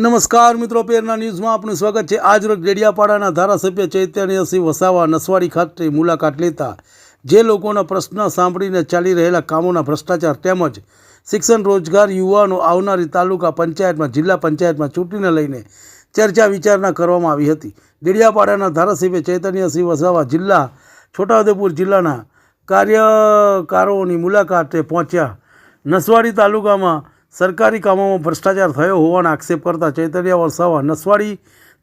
નમસ્કાર મિત્રો, પેરના ન્યૂઝમાં આપનું સ્વાગત છે. આજરોજ ડેડિયાપાડાના ધારાસભ્ય ચૈતન્યસિંહ વસાવા નસવાડી ખાતે મુલાકાત લેતા જે લોકોના પ્રશ્ન સાંભળીને ચાલી રહેલા કામોના ભ્રષ્ટાચાર તેમજ શિક્ષણ રોજગાર યુવાનો આવનારી તાલુકા પંચાયતમાં, જિલ્લા પંચાયતમાં ચૂંટણીને લઈને ચર્ચા વિચારણા કરવામાં આવી હતી. ડેડિયાપાડાના ધારાસભ્ય ચૈતન્યસિંહ વસાવા જિલ્લા, છોટાઉદેપુર જિલ્લાના કાર્યકારોની મુલાકાતે પહોંચ્યા. નસવાડી તાલુકામાં સરકારી કામોમાં ભ્રષ્ટાચાર થયો હોવાના આક્ષેપ કરતા ચૈતન્ય વરસાવા નસવાડી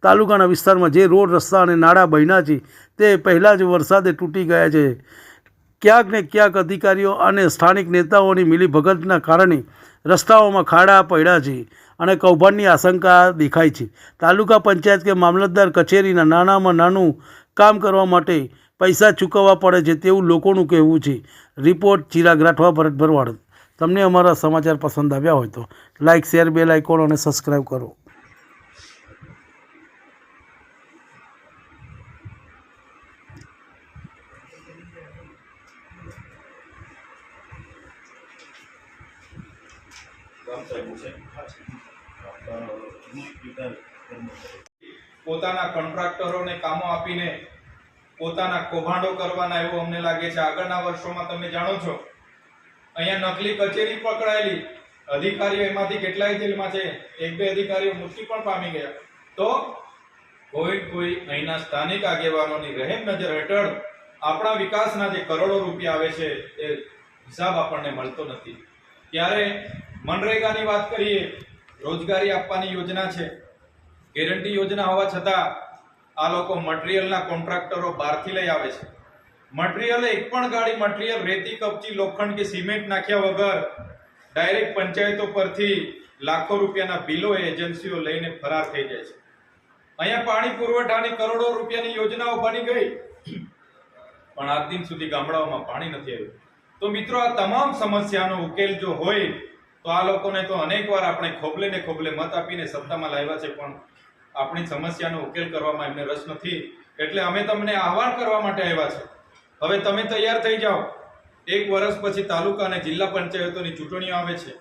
તાલુકાના વિસ્તારમાં જે રોડ, રસ્તા અને નાળા બન્યા છે, તે પહેલાં જ વરસાદે તૂટી ગયા છે. ક્યાંક ને ક્યાંક અધિકારીઓ અને સ્થાનિક નેતાઓની મિલીભગતના કારણે રસ્તાઓમાં ખાડા પડ્યા છે અને કૌભાંડની આશંકા દેખાય છે. તાલુકા પંચાયત કે મામલતદાર કચેરીના નાનામાં નાનું કામ કરવા માટે પૈસા ચૂકવવા પડે છે તેવું લોકોનું કહેવું છે. રિપોર્ટ ચિરાગ રાઠવા ભરત ભરવાડ તમને અમારા સમાચાર પસંદ આવ્યા હોય તો લાઇક શેર બેલ આઇકોન અને સબસ્ક્રાઈબ કરો. પોતાના કોન્ટ્રાક્ટરોને કામો આપીને પોતાના કૌભાંડો કરવાના એવું અમને લાગે છે. આગળના વર્ષોમાં તમે જાણો છો અહીંયા નકલી કચેરી પકડાયેલી. અધિકારીઓ એમાંથી કેટલાય જેલમાં છે. એક બે અધિકારીઓ મૃત્યુ પણ પામી ગયા. તો કોઈ કોઈ અહીંના સ્થાનિક આગેવાનોની રહેમ નજર હેઠળ આપણા વિકાસના જે કરોડો રૂપિયા આવે છે, એ હિસાબ આપણને મળતો નથી. ત્યારે મનરેગાની વાત કરીએ, રોજગારી આપવાની યોજના છે. ગેરંટી યોજના હોવા છતાં આ લોકો મટીરિયલના કોન્ટ્રાક્ટરો બહારથી લઈ આવે છે. મટીરિયલ એક પણ ગાડી મટીરિયલ રેતી, કપચી, લોખંડ કે સિમેન્ટ નાખ્યા વગર ડાયરેક્ટ પંચાયતો પરથી લાખો રૂપિયાના બિલો એજન્સીઓ લઈને ફરાર થઈ જાય છે. અહીંયા પાણી પુરવઠાની કરોડો રૂપિયાની યોજનાઓ બની ગઈ. પણ આજ દિન સુધી ગામડાઓમાં પાણી નથી આવ્યું. તો મિત્રો, આ તમામ સમસ્યાનો ઉકેલ જો હોય, તો આ લોકોને તો અનેકવાર આપણે ખોબલે ને ખોબલે મત આપીને સત્તામાં લાવ્યા છે, પણ આપણી સમસ્યાનો ઉકેલ કરવામાં એમને રસ નથી. એટલે અમે તમને આહવાન કરવા માટે આવ્યા છે. હવે તમે તૈયાર થઈ જાઓ. એક વર્ષ પછી તાલુકા અને જિલ્લા પંચાયતોની ચૂંટણીઓ આવે છે.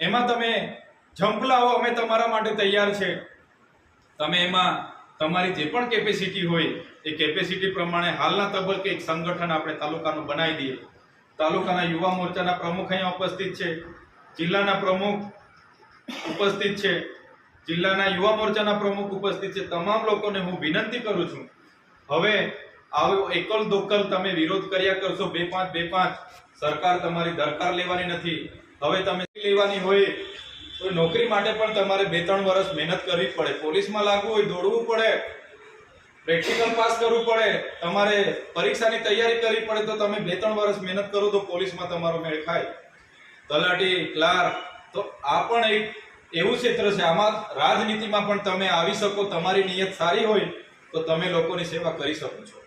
એમાં તમે ઝંપલાવો અમે તમારા માટે તૈયાર છે. તમે એમાં તમારી જે પણ કેપેસિટી હોય, એ કેપેસિટી પ્રમાણે હાલના તબક્કે એક સંગઠન આપણે તાલુકાનું બનાવી દઈએ. તાલુકાના યુવા મોરચાના પ્રમુખ અહીંયા ઉપસ્થિત છે. જિલ્લાના પ્રમુખ ઉપસ્થિત છે. જિલ્લાના યુવા મોરચાના પ્રમુખ ઉપસ્થિત છે. તમામ લોકોને હું વિનંતી કરું છું. હવે આવો એકલ દોકલ તમે વિરોધ કર્યા કરશો, બે પાંચ બે પાંચ. સરકાર તમારી દરકાર લેવાની નથી. હવે તમે લેવાની હોય? તો નોકરી માટે પણ તમારે બે ત્રણ વર્ષ મહેનત કરવી પડે. પોલીસમાં લાગવું હોય, દોડવું પડે. પ્રેક્ટિકલ પાસ કરવું પડે. તમારે પરીક્ષાની તૈયારી કરવી પડે તો તમે બે ત્રણ વર્ષ મહેનત કરો તો પોલીસમાં તમારો મેળ ખાય. તલાટી, ક્લાર્ક. તો આ પણ એક એવું ક્ષેત્ર છે. આમાં રાજનીતિમાં પણ તમે આવી શકો, તમારી નિયત સારી હોય, તો તમે લોકોની સેવા કરી શકો છો.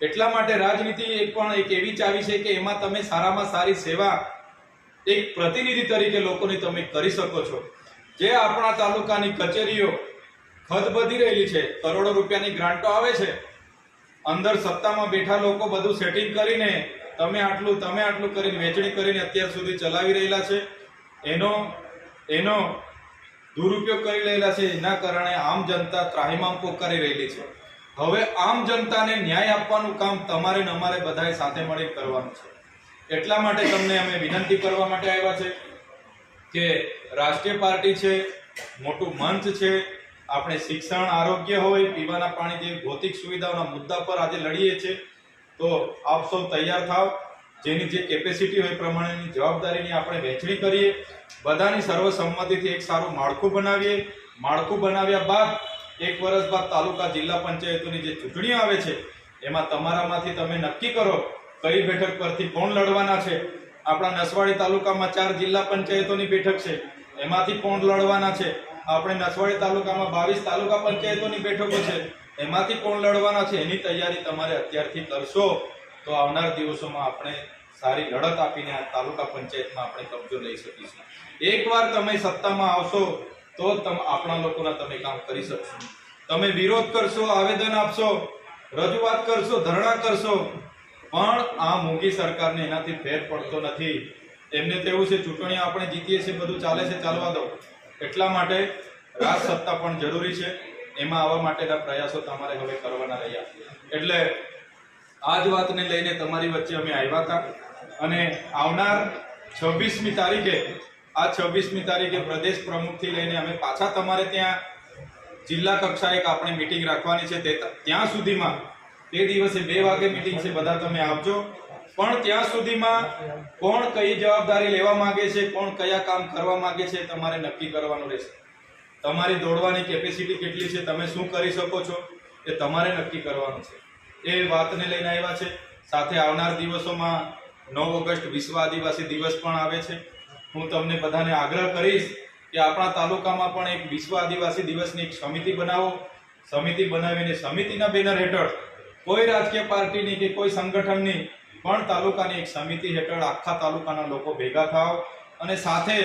એટલા માટે રાજનીતિ એક પણ એક એવી ચાવી છે કે એમાં તમે સારામાં સારી સેવા એક પ્રતિનિધિ તરીકે લોકોની તમે કરી શકો છો. જે આપણા તાલુકાની કચેરીઓ ખદબદી રહેલી છે, કરોડો રૂપિયાની ગ્રાન્ટો આવે છે, અંદર સત્તામાં બેઠા લોકો બધું સેટિંગ કરીને તમે આટલું તમે આટલું કરીને વેચણી કરીને અત્યાર સુધી ચલાવી રહેલા છે. એનો એનો દુરુપયોગ કરી રહેલા છે. એના કારણે આમ જનતા ત્રાહિમામ પોકારી રહેલી છે. હવે આમ જનતાને ન્યાય આપવાનું કામ તમારે ને અમારે બધાએ સાથે મળી કરવાનું છે. એટલા માટે તમને અમે વિનંતી કરવા માટે આવ્યા છે કે રાષ્ટ્રીય પાર્ટી છે, મોટું મંચ છે, આપણે શિક્ષણ, આરોગ્ય હોય, પીવાના પાણી જેવી ભૌતિક સુવિધાઓના મુદ્દા પર આજે લડીએ છીએ તો આપ સૌ તૈયાર થાવ. જેની જે કેપેસિટી હોય પ્રમાણેની જવાબદારીની આપણે વહેંચણી કરીએ. બધાની સર્વસંમતિથી એક સારું માળખું બનાવીએ. માળખું બનાવ્યા બાદ એક વર્ષ બાદ તાલુકા જિલ્લા પંચાયતોની જે ચૂંટણીઓ આવે છે, એમાં તમારામાંથી તમે નક્કી કરો કઈ બેઠક પરથી કોણ લડવાના છે. આપણા નસવાડી તાલુકામાં ચાર જિલ્લા પંચાયતોની બેઠક છે, એમાંથી કોણ લડવાના છે? આપણે નસવાડી તાલુકામાં બાવીસ તાલુકા પંચાયતોની બેઠકો છે, એમાંથી કોણ લડવાના છે? એની તૈયારી તમારે અત્યારથી કરશો. તો આવનાર દિવસોમાં આપણે સારી લડત આપીને આ તાલુકા પંચાયતમાં આપણે કબજો લઈ શકીશું. એકવાર તમે સત્તામાં આવશો તો તમ આપણા લોકોના તમે કામ કરી શકશો. તમે વિરોધ કરશો, આવેદન આપશો, રજૂઆત કરશો, ધરણા કરશો, પણ આ મોંઘી સરકારને એનાથી ફેર પડતો નથી. એમને તો એવું છે, ચૂંટણી આપણે જીતીએ છીએ, બધું ચાલે છે, ચાલવા દો. એટલા માટે રાજ સત્તા પણ જરૂરી છે. એમાં આવવા માટેના પ્રયાસો તમારે હવે કરવાના રહ્યા. એટલે આ જ વાતને લઈને તમારી વચ્ચે અમે આવ્યા હતા. અને આવનાર છવ્વીસમી તારીખે આ છવ્વીસમી તારીખે પ્રદેશ પ્રમુખથી લઈને અમે પાછા તમારે ત્યાં જિલ્લા કક્ષાએ આપણે મિટિંગ રાખવાની છે તે ત્યાં સુધીમાં. તે દિવસે બે વાગે મિટિંગ છે, બધા તમે આવજો. પણ ત્યાં સુધીમાં કોણ કઈ જવાબદારી લેવા માંગે છે, કોણ કયા કામ કરવા માંગે છે, તમારે નક્કી કરવાનું રહેશે. તમારી દોડવાની કેપેસિટી કેટલી છે, તમે શું કરી શકો છો, એ તમારે નક્કી કરવાનું છે. એ વાતને લઈને આવ્યા છે. સાથે આવનાર દિવસોમાં નવ ઓગસ્ટ વિશ્વ આદિવાસી દિવસ પણ આવે છે. હું તમને બધાને આગ્રહ કરીશ કે આપણા તાલુકામાં પણ એક વિશ્વ આદિવાસી દિવસની એક સમિતિ બનાવો. સમિતિ બનાવીને સમિતિના બેનર હેઠળ કોઈ રાજકીય પાર્ટીની કે કોઈ સંગઠનની પણ તાલુકાની એક સમિતિ હેઠળ આખા તાલુકાના લોકો ભેગા થાવ. અને સાથે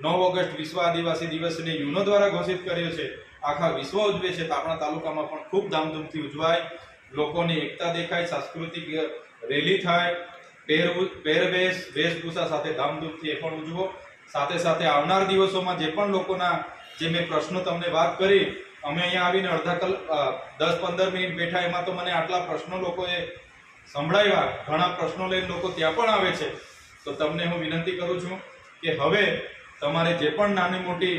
નવ ઓગસ્ટ વિશ્વ આદિવાસી દિવસને યુનો દ્વારા ઘોષિત કર્યો છે. આખા વિશ્વ ઉજવે છે તો આપણા તાલુકામાં પણ ખૂબ ધામધૂમથી ઉજવાય. લોકોની એકતા દેખાય, સાંસ્કૃતિક રેલી થાય. પહેરવું પહેરવેશ વેશભૂષા સાથે ધામધૂમથી એ પણ ઉજવો. સાથે સાથે આવનાર દિવસોમાં જે પણ લોકોના, જે મેં પ્રશ્નો તમને વાત કરી, અમે અહીંયા આવીને અડધા કલાક દસ પંદર મિનિટ બેઠા, એમાં તો મને આટલા પ્રશ્નો લોકોએ સંભળાવ્યા. ઘણા પ્રશ્નો લઈને લોકો ત્યાં પણ આવે છે. તો તમને હું વિનંતી કરું છું કે હવે તમારે જે પણ નાની મોટી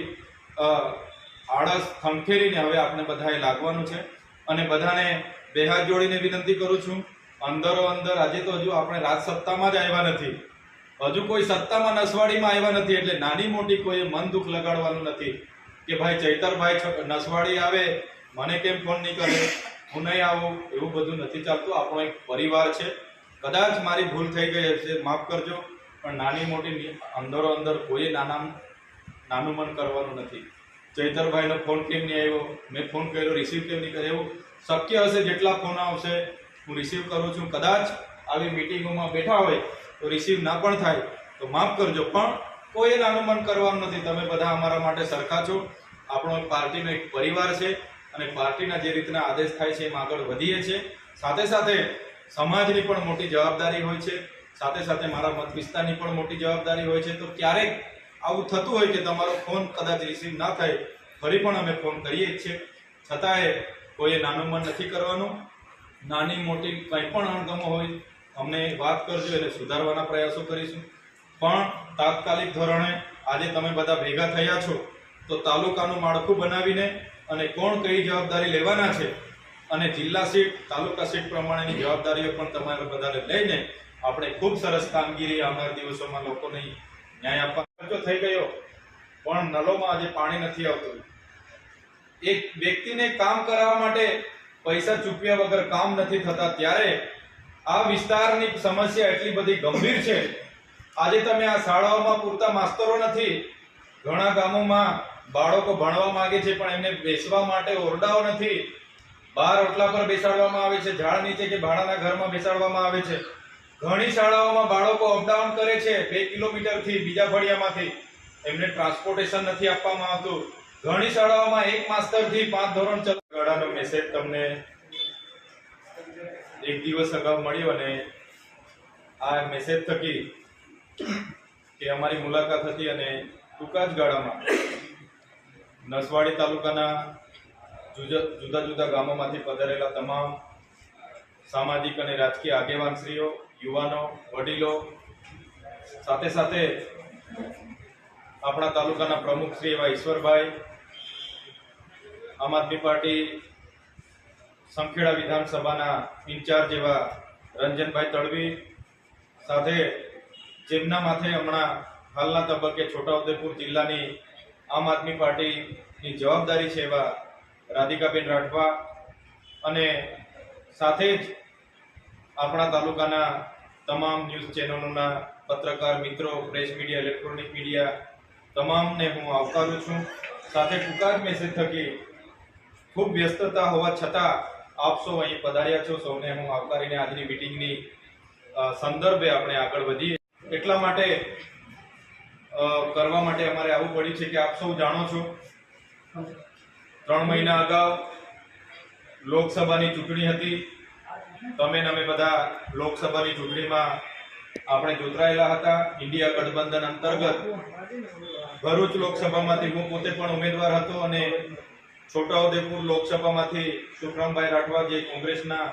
આળસ ખંખેરીને હવે આપણે બધાએ લાગવાનું છે. અને બધાને બે હાથ જોડીને વિનંતી કરું છું અંદરો અંદર આજે તો હજુ આપણે રાજસત્તામાં જ આવ્યા નથી. હજુ કોઈ સત્તામાં નસવાડીમાં આવ્યા નથી એટલે નાની મોટી કોઈ મન દુઃખ લગાડવાનું નથી કે ભાઈ ચૈતરભાઈ નસવાડી આવે, મને કેમ ફોન નહીં કરે? હું નહીં આવું? એવું બધું નથી ચાલતું. આપણો એક પરિવાર છે. કદાચ મારી ભૂલ થઈ ગઈ હશે, માફ કરજો, પણ નાની મોટી અંદરો અંદર કોઈ નાના નાનું મન કરવાનું નથી. ચૈતરભાઈનો ફોન કેમ નહીં આવ્યો? મેં ફોન કર્યો રિસીવ કેમ નહીં કર્યો? એવું શક્ય હશે જેટલા ફોન આવશે હું રિસીવ કરું છું, કદાચ આવી મિટિંગોમાં બેઠા હોય તો રિસીવ ના પણ થાય, તો માફ કરજો. પણ કોઈ નાનું મન કરવાનું નથી. તમે બધા અમારા માટે સરખા છો. આપણો પાર્ટીનો એક પરિવાર છે અને પાર્ટીના જે રીતના આદેશ થાય છે, એમ આગળ વધીએ છીએ. સાથે સાથે સમાજની પણ મોટી જવાબદારી હોય છે. સાથે સાથે મારા મત વિસ્તારની પણ મોટી જવાબદારી હોય છે. તો ક્યારેક આવું થતું હોય કે તમારો ફોન કદાચ રિસીવ ના થાય, ફરી પણ અમે ફોન કરીએ જ છીએ. છતાંય કોઈએ નાનું મન નથી કરવાનું. નાની મોટી કંઈ પણ અણગમો હોય, અમને વાત કરજો એટલે સુધારવાના પ્રયાસો કરીશું. પણ તાત્કાલિક ધોરણે આજે તમે બધા ભેગા થયા છો, તો તાલુકાનું માળખું બનાવીને અને કોણ કઈ જવાબદારી લેવાના છે અને જિલ્લા સીટ, તાલુકા સીટ પ્રમાણેની જવાબદારીઓ પણ તમારે બધાને લઈને આપણે ખૂબ સરસ કામગીરી આવનાર દિવસોમાં લોકોને ન્યાય આપવા ખર્ચો થઈ ગયો, પણ નલોમાં આજે પાણી નથી આવતું. એક વ્યક્તિને કામ કરાવવા માટે પૈસા ચૂકવ્યા વગર કામ નથી થતા, ત્યારે આ વિસ્તારની સમસ્યા એટલી બધી ગંભીર છે. આજે તમે આ શાળાઓમાં પૂરતા માસ્તરો નથી. ઘણા ગામોમાં બાળકો ભણવા માંગે છે, પણ એમને બેસવા માટે ઓરડાઓ નથી. બહાર ઓટલા પર બેસાડવામાં આવે છે, ઝાડ નીચે કે ભાડાના ઘરમાં બેસાડવામાં આવે છે. ઘણી શાળાઓમાં બાળકો અપડાઉન કરે છે, બે કિલોમીટરથી બીજા ફળિયામાંથી. એમને ટ્રાન્સપોર્ટેશન નથી આપવામાં આવતું. ઘણી શાળાઓમાં એક માસ્તરથી પાંચ ધોરણ ગાળાનો મેસેજ તમને એક દિવસ અગાઉ મળ્યો અને આ મેસેજ થકી કે અમારી મુલાકાત હતી અને ટૂંકા જ ગાળામાં નસવાડી તાલુકાના જુદા જુદા જુદા ગામોમાંથી પધારેલા તમામ સામાજિક અને રાજકીય આગેવાનશ્રીઓ, યુવાનો, વડીલો, સાથે સાથે આપણા તાલુકાના પ્રમુખ શ્રી એવા ઈશ્વરભાઈ આમ આદમી પાર્ટી સંખેડા વિધાનસભાના ઇન્ચાર્જ એવા રંજનભાઈ તડવી સાથે, જેમના માથે હમણાં હાલના તબક્કે છોટાઉદેપુર જિલ્લાની આમ આદમી પાર્ટીની જવાબદારી છે એવા રાધિકાબેન રાઠવા અને સાથે જ આપણા તાલુકાના તમામ ન્યૂઝ ચેનલોના પત્રકાર મિત્રો, પ્રેસ મીડિયા, ઇલેક્ટ્રોનિક મીડિયા, તમામને હું આવકારું છું. સાથે ટૂંકા મેસેજ થકી ખૂબ વ્યસ્તતા હોવા છતાં આપ સૌ અહીં પધાર્યા છો. સૌને હું આવકારીને આજની મિટિંગની સંદર્ભે આપણે આગળ વધીએ. એટલા માટે કરવા માટે અમારે આવવું પડ્યું છે કે આપ સૌ જાણો છો. ત્રણ મહિના અગાઉ લોકસભાની ચૂંટણી હતી. તમે અમે બધા લોકસભાની ચૂંટણીમાં આપણે જોતરાયેલા હતા. ઇન્ડિયા ગઠબંધન અંતર્ગત ભરૂચ લોકસભામાંથી હું પોતે પણ ઉમેદવાર હતો અને છોટાઉદેપુર લોકસભામાંથી સુખરામભાઈ રાઠવા જે કોંગ્રેસના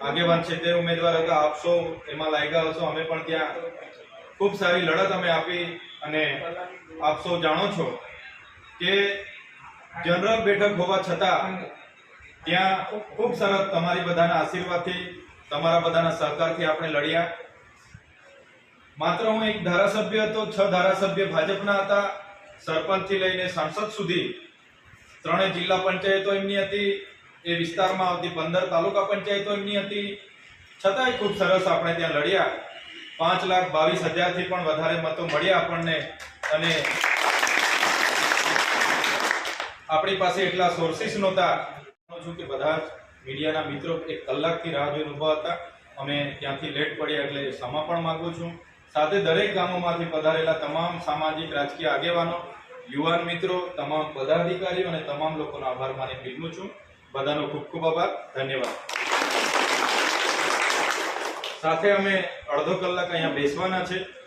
આગેવાન છે તે ઉમેદવાર હતા. આપશો એમાં લાગ્યા હશો. અમે પણ ત્યાં ખૂબ સારી લડત અમે આપી અને આપ સૌ જાણો છો કે જનરલ બેઠક હોવા છતાં ત્યાં ખૂબ સરસ તમારી બધાના આશીર્વાદથી, તમારા બધાના સહકારથી આપણે લડ્યા. માત્ર હું એક ધારાસભ્ય હતો, છ ધારાસભ્ય ભાજપના હતા. સરપંચથી લઈને સાંસદ સુધી ત્રણેય જિલ્લા પંચાયતો એમની હતી, એ વિસ્તારમાં આવતી પંદર તાલુકા પંચાયતો એમની હતી. છતાંય ખૂબ સરસ આપણે ત્યાં લડ્યા. પાંચ લાખ બાવીસ હજારથી પણ વધારે મતો મળ્યા આપણને અને આપણી પાસે એટલા સોર્સિસ નહોતા. છું કે બધા મીડિયાના મિત્રો એક કલાકથી રાહ જોઈને ઊભા હતા. અમે ત્યાંથી લેટ પડ્યા એટલે ક્ષમા પણ માંગુ છું. સાથે દરેક ગામોમાંથી પધારેલા તમામ સામાજિક રાજકીય આગેવાનો યુવાન મિત્રો, તમામ પદાધિકારીઓ અને તમામ લોકોનો આભાર માની બિરમું છું. બધાનો ખૂબ ખૂબ આભાર. ધન્યવાદ. સાથે અમે અડધો કલાક અહીંયા બેસવાના છે.